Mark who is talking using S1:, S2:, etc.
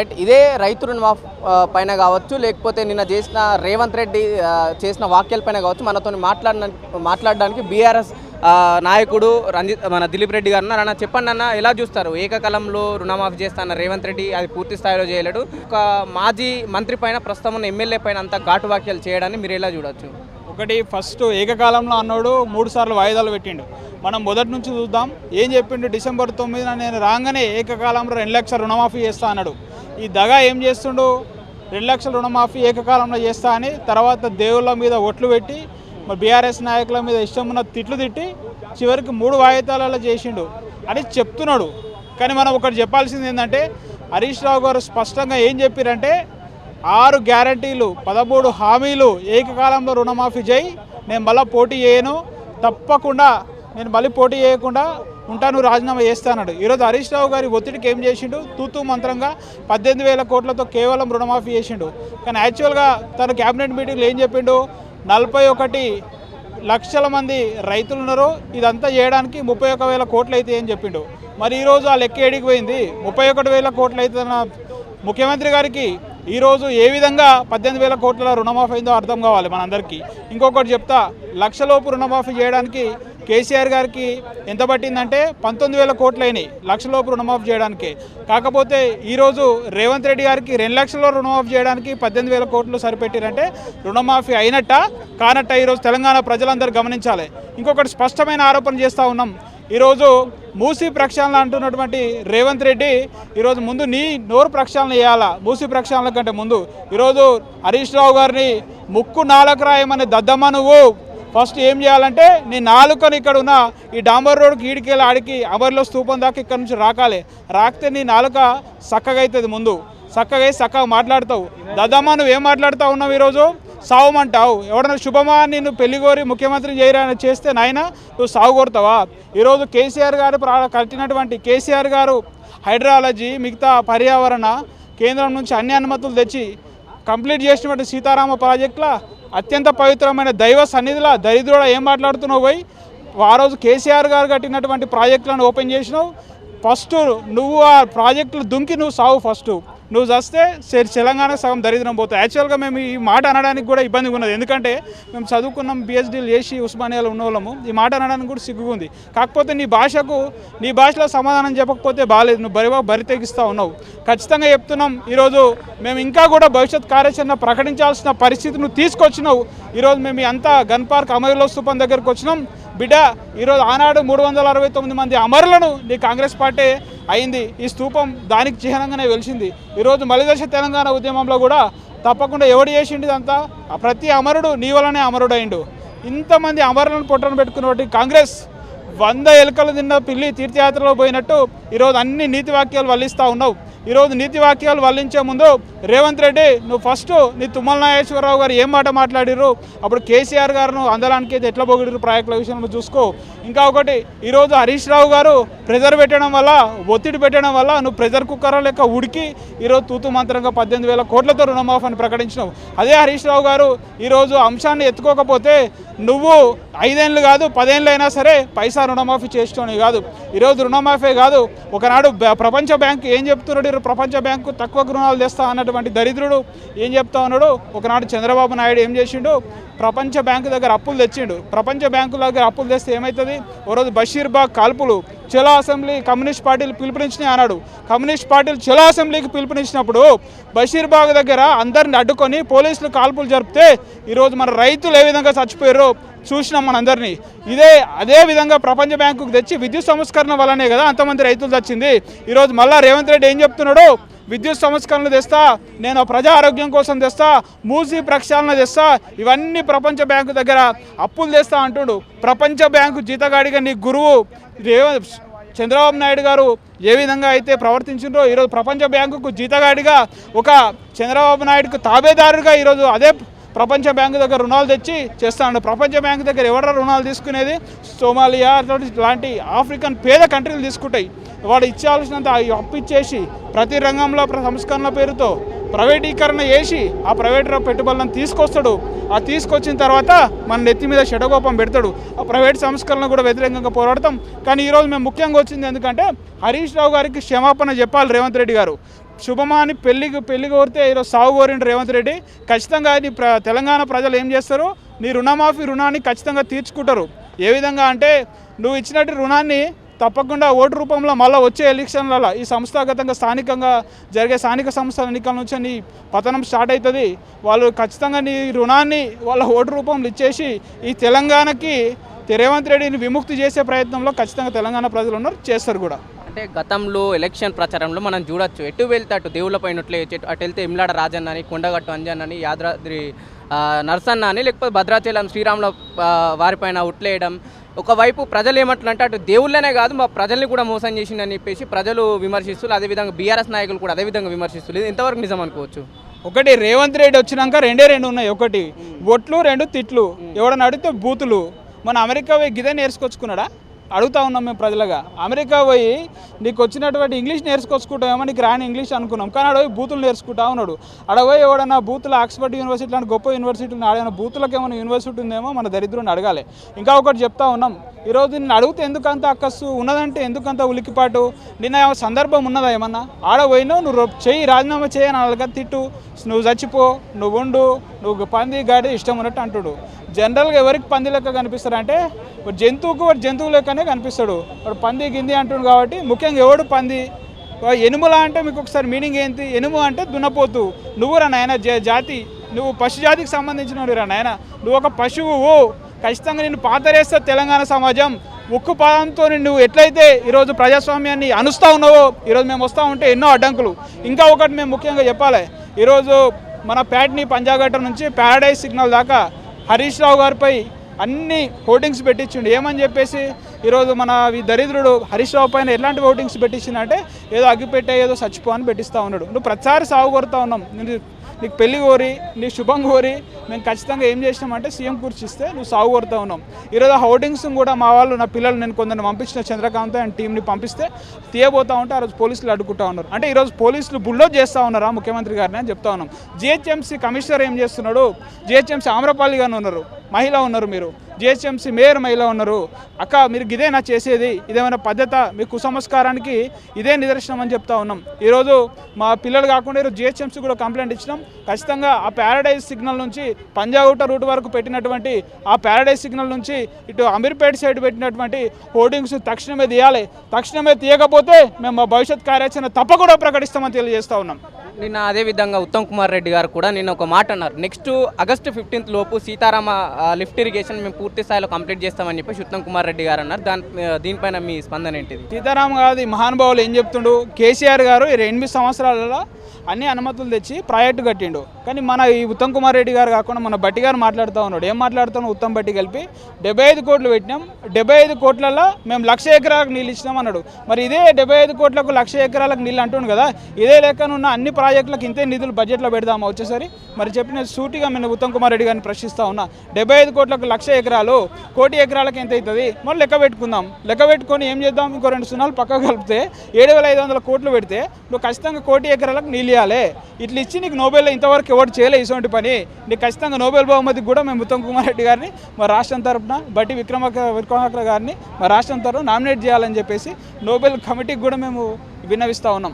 S1: Right ఇదే రైతు రుణమాఫ్ పైన కావచ్చు లేకపోతే నిన్న చేసిన రేవంత్ రెడ్డి చేసిన వాక్యాలపైన కావచ్చు మనతో మాట్లాడిన మాట్లాడడానికి బీఆర్ఎస్ నాయకుడు రంజిత్ మన దిలీప్ రెడ్డి గారు ఉన్నారు. అన్న చెప్పండి అన్న ఎలా చూస్తారు? ఏకకాలంలో రుణమాఫీ చేస్తాన రేవంత్ రెడ్డి అది పూర్తి స్థాయిలో చేయలేడు. ఒక మాజీ మంత్రి పైన ప్రస్తుతం ఉన్న ఎమ్మెల్యే పైన అంత ఘాటు వాక్యాలు చేయడాన్ని మీరు ఎలా చూడొచ్చు?
S2: ఒకటి ఫస్ట్ ఏకకాలంలో అన్నాడు మూడు సార్లు వాయిదాలు పెట్టిండు. మనం మొదటి నుంచి చూద్దాం ఏం చెప్పిండు డిసెంబర్ తొమ్మిదిన నేను రాగానే ఏకకాలంలో రెండు లక్షల రుణమాఫీ చేస్తా అన్నాడు. ఈ దగా ఏం చేస్తుండు? రెండు లక్షల రుణమాఫీ ఏకకాలంలో చేస్తా అని తర్వాత దేవుళ్ళ మీద ఒట్లు పెట్టి మరి బీఆర్ఎస్ నాయకుల మీద ఇష్టం ఉన్న తిట్లు తిట్టి చివరికి మూడు వాయిదాలలో చేసిండు. అని చెప్తున్నాడు. కానీ మనం ఒకటి చెప్పాల్సింది ఏంటంటే హరీష్ రావు గారు స్పష్టంగా ఏం చెప్పారంటే ఆరు గ్యారంటీలు పదమూడు హామీలు ఏకకాలంలో రుణమాఫీ చేయి నేను మళ్ళీ పోటీ చేయను. తప్పకుండా నేను మళ్ళీ పోటీ చేయకుండా ఉంటాను రాజీనామా చేస్తానడు ఈరోజు హరీష్ రావు గారి ఒత్తిడికి ఏం చేసిండు? తూతూ మంత్రంగా పద్దెనిమిది వేల కోట్లతో కేవలం రుణమాఫీ చేసిండు. కానీ యాక్చువల్గా తన క్యాబినెట్ మీటింగ్లో ఏం చెప్పిండు? నలభై ఒకటి లక్షల మంది రైతులు ఉన్నారు. ఇదంతా చేయడానికి ముప్పై ఒక వేల కోట్లు అయితే అని చెప్పిండు. మరి ఈరోజు ఆ లెక్క ఏడికి పోయింది? ముప్పై ఒకటి వేల కోట్లు అయితే ముఖ్యమంత్రి గారికి ఈరోజు ఏ విధంగా పద్దెనిమిది వేల కోట్ల రుణమాఫీ అయిందో అర్థం కావాలి మనందరికీ. ఇంకొకటి చెప్తా లక్షలోపు రుణమాఫీ చేయడానికి కేసీఆర్ గారికి ఎంత పట్టిందంటే పంతొమ్మిది వేల కోట్లు అయినాయి లక్షలోపు రుణమాఫీ చేయడానికి. కాకపోతే ఈరోజు రేవంత్ రెడ్డి గారికి రెండు లక్షల రుణమాఫీ చేయడానికి పద్దెనిమిది వేల కోట్లు సరిపెట్టారంటే రుణమాఫీ అయినట్ట కానట్ట ఈరోజు తెలంగాణ ప్రజలందరూ గమనించాలి. ఇంకొకటి స్పష్టమైన ఆరోపణ చేస్తూ ఉన్నాం. ఈరోజు మూసి ప్రక్షాళన అంటున్నటువంటి రేవంత్ రెడ్డి ఈరోజు ముందు నీ నోరు ప్రక్షాళన చేయాలా? మూసి ప్రక్షాళన కంటే ముందు. ఈరోజు హరీష్ రావు గారిని ముక్కు నాలకరాయమని దద్దమ్మ నువ్వు. ఫస్ట్ ఏం చేయాలంటే నీ నాలుకని ఇక్కడ ఉన్న ఈ డాంబర్ రోడ్కి ఈడికెళ్ళి ఆడికి అమర్లో స్తూపం దాకా ఇక్కడ నుంచి రాకాలి. రాకితే నీ నాలుక చక్కగా అవుతుంది ముందు. చక్కగా అయి చక్కగా మాట్లాడతావు. దద్దమ్మ నువ్వు మాట్లాడుతూ ఉన్నావు ఈరోజు? సావమంటావు? ఎవడన్నా శుభమా? నిన్ను పెళ్ళి కోరి ముఖ్యమంత్రి చేయరా చేస్తే నాయన నువ్వు సాగు కొడతావా? ఈరోజు కేసీఆర్ గారు ప్రా- కట్టినటువంటి కేసీఆర్ గారు హైడ్రాలజీ మిగతా పర్యావరణ కేంద్రం నుంచి అన్ని అనుమతులు తెచ్చి కంప్లీట్ చేసినటువంటి సీతారామ ప్రాజెక్టుల అత్యంత పవిత్రమైన దైవ సన్నిధిలో దరిద్రుడ ఏం మాట్లాడుతున్నావు పోయి ఆ రోజు కేసీఆర్ గారు కట్టినటువంటి ప్రాజెక్టులను ఓపెన్ చేసినావు. ఫస్ట్ నువ్వు ఆ ప్రాజెక్టులు దుంకి నువ్వు సావు ఫస్ట్. నువ్వు చస్తే సే- తెలంగాణ సగం దరిద్రం పోతావు యాక్చువల్గా మేము ఈ మాట అనడానికి కూడా ఇబ్బందిగా ఉన్నది. ఎందుకంటే మేము చదువుకున్నాం పిహెచ్డీలు చేసి ఉస్మానియాలో ఉన్న వాళ్ళము ఈ మాట అనడానికి కూడా సిగ్గుంది ఉంది. కాకపోతే నీ భాషకు నీ భాషలో సమాధానం చెప్పకపోతే బాగాలేదు నువ్వు బరివా బరి తెగిస్తూ ఉన్నావు. ఖచ్చితంగా చెప్తున్నాం ఈరోజు మేము ఇంకా కూడా భవిష్యత్ కార్యాచరణ ప్రకటించాల్సిన పరిస్థితి నువ్వు తీసుకొచ్చినావు. ఈరోజు మేము అంతా గన్ పార్క్ అమరులో స్థూపం దగ్గరకు వచ్చినాం. బిడ్డ ఈరోజు ఆనాడు మూడు వందల అరవై తొమ్మిది మంది అమరులను నీ కాంగ్రెస్ పార్టీ అయింది. ఈ స్తూపం దానికి చిహ్నంగానే వెలిసింది. ఈరోజు మలిదశ తెలంగాణ ఉద్యమంలో కూడా తప్పకుండా ఎవడు చేసిండు అంతా ప్రతి అమరుడు నీ వల్లనే అమరుడు ఇంతమంది అమరులను పొట్టను పెట్టుకున్నటువంటి కాంగ్రెస్ వంద ఎలుకలు తిన్న పిల్లి తీర్థయాత్రలో పోయినట్టు ఈరోజు అన్ని నీతి వాక్యాలు వల్లిస్తూ ఉన్నావు. ఈరోజు నీతి వాక్యాలు వల్లించే ముందు రేవంత్ రెడ్డి నువ్వు ఫస్ట్ నీ తుమ్మల నాగేశ్వరరావు గారు ఏం మాట మాట్లాడిరు అప్పుడు కేసీఆర్ గారును అందడానికి అయితే ఎట్లా పొగిడిరు ప్రాజెక్టుల విషయంలో చూసుకో. ఇంకా ఒకటి ఈరోజు హరీష్ రావు గారు ప్రెజర్ పెట్టడం వల్ల ఒత్తిడి పెట్టడం వల్ల నువ్వు ప్రెజర్ కుక్కర్ లెక్క ఉడికి ఈరోజు తూతు మంత్రంగా పద్దెనిమిది వేల కోట్లతో రుణమాఫ్ అని ప్రకటించినావు. అదే హరీష్ రావు గారు ఈరోజు అంశాన్ని ఎత్తుకోకపోతే నువ్వు ఐదేళ్ళు కాదు పదేళ్ళు అయినా సరే పైసా రుణమాఫీ చేసేటోని కాదు. ఈరోజు రుణమాఫీ కాదు ఒకనాడు ప్రపంచ బ్యాంకు ఏం చెప్తున్నాడు? ప్రపంచ బ్యాంకు తక్కువ రుణాలు తెస్తా అన్నటువంటి దరిద్రుడు ఏం చెప్తా ఉన్నాడు? ఒకనాడు చంద్రబాబు నాయుడు ఏం చేసిండు? ప్రపంచ బ్యాంకు దగ్గర అప్పులు తెచ్చిండు. ప్రపంచ బ్యాంకు దగ్గర అప్పులు తెస్తే ఏమవుతుంది ఒకరోజు రోజు బషీర్బాగ్ కాల్పులు చలో అసెంబ్లీ కమ్యూనిస్ట్ పార్టీలు పిలుపునిచ్చినాయి అన్నాడు. కమ్యూనిస్ట్ పార్టీలు చలో అసెంబ్లీకి పిలుపునిచ్చినప్పుడు బషీర్బాగ్ దగ్గర అందరిని అడ్డుకొని పోలీసులు కాల్పులు జరిపితే ఈరోజు మన రైతులు ఏ విధంగా చచ్చిపోయారో చూసినాం మనందరినీ. ఇదే అదే విధంగా ప్రపంచ బ్యాంకుకు తెచ్చి విద్యుత్ సంస్కరణ వల్లనే కదా అంతమంది రైతులు తెచ్చింది ఈరోజు మళ్ళా రేవంత్ రెడ్డి ఏం చెప్తున్నాడు? విద్యుత్ సంస్కరణలు తెస్తా నేను ప్రజా ఆరోగ్యం కోసం తెస్తా మూసి ప్రక్షాళన తెస్తా ఇవన్నీ ప్రపంచ బ్యాంకు దగ్గర అప్పులు తెస్తా అంటుడు. ప్రపంచ బ్యాంకు జీతగాడిగా నీ గురువు చంద్రబాబు నాయుడు గారు ఏ విధంగా అయితే ప్రవర్తించిండ్రో ఈరోజు ప్రపంచ బ్యాంకుకు జీతగాడిగా ఒక చంద్రబాబు నాయుడుకు తాబేదారుగా ఈరోజు అదే ప్రపంచ బ్యాంకు దగ్గర రుణాలు తెచ్చి చేస్తాడు. ప్రపంచ బ్యాంకు దగ్గర ఎవరైనా రుణాలు తీసుకునేది? సోమాలియా లాంటి ఆఫ్రికన్ పేద కంట్రీలు తీసుకుంటాయి. వాడు ఇచ్చాల్సినంత అప్పిచ్చేసి ప్రతి రంగంలో సంస్కరణల పేరుతో ప్రైవేటీకరణ చేసి ఆ ప్రైవేట్ పెట్టుబడులను తీసుకొస్తాడు. ఆ తీసుకొచ్చిన తర్వాత మన నెత్తి మీద షడగోపం పెడతాడు. ఆ ప్రైవేట్ సంస్కరణ కూడా వ్యతిరేకంగా పోరాడతాం. కానీ ఈరోజు మేము ముఖ్యంగా వచ్చింది ఎందుకంటే హరీష్ రావు గారికి క్షమాపణ చెప్పాలి రేవంత్ రెడ్డి గారు. శుభమా అని పెళ్ళికి పెళ్ళి కోరితే ఈరోజు సాగు కోరిండు రేవంత్ రెడ్డి. ఖచ్చితంగా నీ ప్ర తెలంగాణ ప్రజలు ఏం చేస్తారు? నీ రుణమాఫీ రుణాన్ని ఖచ్చితంగా తీర్చుకుంటారు. ఏ విధంగా అంటే నువ్వు ఇచ్చినట్టు రుణాన్ని తప్పకుండా ఓటు రూపంలో మళ్ళీ వచ్చే ఎలక్షన్లలో ఈ సంస్థాగతంగా స్థానికంగా జరిగే స్థానిక సంస్థల ఎన్నికల నుంచి నీ పతనం స్టార్ట్ అవుతుంది. వాళ్ళు ఖచ్చితంగా నీ రుణాన్ని వాళ్ళ ఓటు రూపంలో ఇచ్చేసి ఈ తెలంగాణకి రేవంత్ రెడ్డిని విముక్తి చేసే ప్రయత్నంలో ఖచ్చితంగా తెలంగాణ ప్రజలు ఉన్నారు చేస్తారు కూడా.
S1: అంటే గతంలో ఎలక్షన్ ప్రచారంలో మనం చూడొచ్చు. ఎటు వెళ్తే అటు దేవుళ్ళ పైన ఇట్లే చెట్టు- అటు వెళ్తే ఇమ్లాడ రాజన్న అని కొండగట్టు అంజన్ అని యాదాద్రి నరసన్న అని లేకపోతే భద్రాచలం శ్రీరాముల వారిపైన ఉట్లేయడం. ఒకవైపు ప్రజలు ఏమంటారంటే అటు దేవుళ్ళనే కాదు మా ప్రజల్ని కూడా మోసం చేసిందని చెప్పేసి ప్రజలు విమర్శిస్తున్నారు అదేవిధంగా బీఆర్ఎస్ నాయకులు కూడా అదేవిధంగా విమర్శిస్తున్నారు ఇది ఎంతవరకు నిజం అనుకోవచ్చు?
S2: ఒకటి రేవంత్ రెడ్డి వచ్చినాక రెండే రెండు ఉన్నాయి. ఒకటి ఒట్లు రెండు తిట్లు. ఎవడన్నా అడిగితే బూతులు. మన అమెరికా గిదే నేర్చుకొచ్చుకున్నాడా? అడుగుతా ఉన్నాం మేము ప్రజలుగా. అమెరికా పోయి నీకు వచ్చినటువంటి ఇంగ్లీష్ నేర్చుకొచ్చుకుంటామేమో నీకు రాని ఇంగ్లీష్ అనుకున్నాం. కానీ ఆడ పోయి బూతులు నేర్చుకుంటా ఉన్నాడు. ఆడ పోయి ఎవడన్నా బూతులు ఆక్స్ఫర్డ్ యూనివర్సిటీ లాంటి గొప్ప యూనివర్సిటీలు ఆడైనా బూతులకు ఏమైనా యూనివర్సిటీ ఉందేమో మన దరిద్రుని అడగాలి. ఇంకా ఒకటి చెప్తా ఉన్నాం. ఈరోజు నిన్ను అడిగితే ఎందుకంత అక్కస్సు ఉన్నదంటే ఎందుకంత ఉలికిపాటు? నిన్న ఏమో సందర్భం ఉన్నదా ఏమన్నా? ఆడ పోయినావు నువ్వు చెయ్యి రాజీనామా చేయని వాళ్ళగా తిట్టు. నువ్వు చచ్చిపో నువ్వు ఉండు నువ్వు పంది గాడి ఇష్టం ఉన్నట్టు అంటుడు. జనరల్గా ఎవరికి పంది లెక్క కనిపిస్తారంటే వాడు జంతువుకు వాడు జంతువు లెక్కనే కనిపిస్తాడు. వాడు పంది గింది అంటుండు కాబట్టి ముఖ్యంగా ఎవడు పంది? ఎనుములా అంటే మీకు ఒకసారి మీనింగ్ ఏంటి? ఎనుము అంటే దున్నపోతు. నువ్వు రా నాయన జాతి. నువ్వు పశు జాతికి సంబంధించిన రా నాయన. నువ్వు ఒక పశువు ఖచ్చితంగా నిన్ను పాతరేస్తే తెలంగాణ సమాజం. ఉక్కు పాదంతో నువ్వు ఎట్లయితే ఈరోజు ప్రజాస్వామ్యాన్ని అనుస్తా ఉన్నావో ఈరోజు మేము వస్తూ ఉంటే ఎన్నో అడ్డంకులు. ఇంకా ఒకటి మేము ముఖ్యంగా చెప్పాలి. ఈరోజు మన ప్యాట్ని పంజాగట్ట నుంచి ప్యారడైజ్ సిగ్నల్ దాకా హరీష్ రావు గారిపై అన్ని హోర్డింగ్స్ పెట్టించిండు. ఏమని చెప్పేసి ఈరోజు మన ఈ దరిద్రుడు హరీష్ రావు పైన ఎలాంటి హోర్డింగ్స్ పెట్టించిందంటే ఏదో అగ్గిపెట్టే ఏదో చచ్చిపో అని పెట్టిస్తూ ఉన్నాడు. నువ్వు ప్రతిసారి సాగు కొడుతూ ఉన్నాం నేను నీకు పెళ్ళి కోరి నీ శుభం కోరి మేము ఖచ్చితంగా ఏం చేసినామంటే సీఎం కూర్చిస్తే నువ్వు సాగు కొడుతూ ఉన్నాం ఈరోజు హోర్డింగ్స్ కూడా మా వాళ్ళు నా పిల్లలు నేను కొందరిని పంపించిన చంద్రకాంత్ అండ్ టీంని పంపిస్తే తీయబోతా ఉంటే ఆ రోజు పోలీసులు అడ్డుకుంటా ఉన్నారు. అంటే ఈరోజు పోలీసులు బుల్డోజ్ చేస్తూ ఉన్నారా ముఖ్యమంత్రి గారిని అని చెప్తా ఉన్నాం. జిహెచ్ఎంసీ కమిషనర్ ఏం చేస్తున్నాడు? జిహెచ్ఎంసీ ఆమ్రపాలి గారు ఉన్నారు. మహిళ ఉన్నారు మీరు. జిహెచ్ఎంసీ మేయర్ మహిళ ఉన్నారు. అక్క మీరు ఇదేనా చేసేది? ఇదేమైనా పద్ధత? మీ కుసంస్కారానికి ఇదే నిదర్శనం అని చెప్తా ఉన్నాం. ఈరోజు మా పిల్లలు కాకుండా ఈరోజు జిహెచ్ఎంసీ కూడా కంప్లైంట్ ఇచ్చినాం. ఖచ్చితంగా ఆ ప్యారడైజ్ సిగ్నల్ నుంచి పంజాగుట్ట రూట్ వరకు పెట్టినటువంటి ఆ ప్యారడైజ్ సిగ్నల్ నుంచి ఇటు అమీర్పేట సైడ్ పెట్టినటువంటి హోర్డింగ్స్ తక్షణమే తీయాలి. తక్షణమే తీయకపోతే మేము మా భవిష్యత్ కార్యాచరణ తప్పకుండా ప్రకటిస్తామని తెలియజేస్తా ఉన్నాం.
S1: నిన్న అదే విధంగా ఉత్తమ్ కుమార్ రెడ్డి గారు కూడా నిన్న ఒక మాట అన్నారు. నెక్స్ట్ ఆగస్టు ఫిఫ్టీన్త్ లోపు సీతారామ లిఫ్ట్ ఇరిగేషన్ మేము పూర్తి స్థాయిలో కంప్లీట్ చేస్తామని చెప్పేసి ఉత్తమ్ కుమార్ రెడ్డి గారు అన్నారు. దాని దీనిపైన మీ స్పందన ఏంటిది?
S2: సీతారామ గారు మహానుభావులు ఏం చెప్తుండు? కేసీఆర్ గారు ఎనిమిది సంవత్సరాలలో అన్ని అనుమతులు తెచ్చి ప్రాజెక్టు కట్టిండు. కానీ మన ఈ ఉత్తమ్ కుమార్ రెడ్డి గారు కాకుండా మన బట్టి గారు మాట్లాడుతూ ఉన్నాడు. ఏం మాట్లాడుతాను ఉత్తమ్ బట్టి కలిపి డెబ్బై ఐదు కోట్లు పెట్టినాం. డెబ్బై ఐదు కోట్లలో మేము లక్ష ఎకరాలకు నీళ్ళు ఇచ్చినాం అన్నాడు. మరి ఇదే డెబ్బై ఐదు కోట్లకు లక్ష ఎకరాలకు నీళ్ళు అంటుండు కదా? ఇదే లెక్కనున్న అన్ని ప్రాజెక్టులకు ఇంతే నిధులు బడ్జెట్లో పెడదామా వచ్చేసరి? మరి చెప్పిన సూటిగా మేము ఉత్తమ్ కుమార్ రెడ్డి గారిని ప్రశ్నిస్తా ఉన్నా. డెబ్బై ఐదు కోట్లకు లక్ష ఎకరాలు కోటి ఎకరాలకు ఎంత అవుతుంది మనం లెక్క పెట్టుకుందాం. లెక్క పెట్టుకొని ఏం చేద్దాం? ఇంకో రెండు సున్నాలు పక్కకు కలిపితే ఏడు వేల ఐదు వందల కోట్లు పెడితే నువ్వు ఖచ్చితంగా కోటి ఎకరాలకు నీళ్ళు ఇవ్వాలి ఇట్లా ఇచ్చి నీకు నోబెల్ ఇంతవరకు ఎవరు చేయలే ఇటువంటి పని. నీకు ఖచ్చితంగా నోబెల్ బహుమతికి కూడా మేము ఉత్తమ్ కుమార్ రెడ్డి గారిని మా రాష్ట్రం తరపున బట్టి విక్రమాక విక్రమార్క గారిని మా రాష్ట్రం తరఫున నామినేట్ చేయాలని చెప్పేసి నోబెల్ కమిటీకి కూడా మేము విన్నవిస్తూ ఉన్నాం.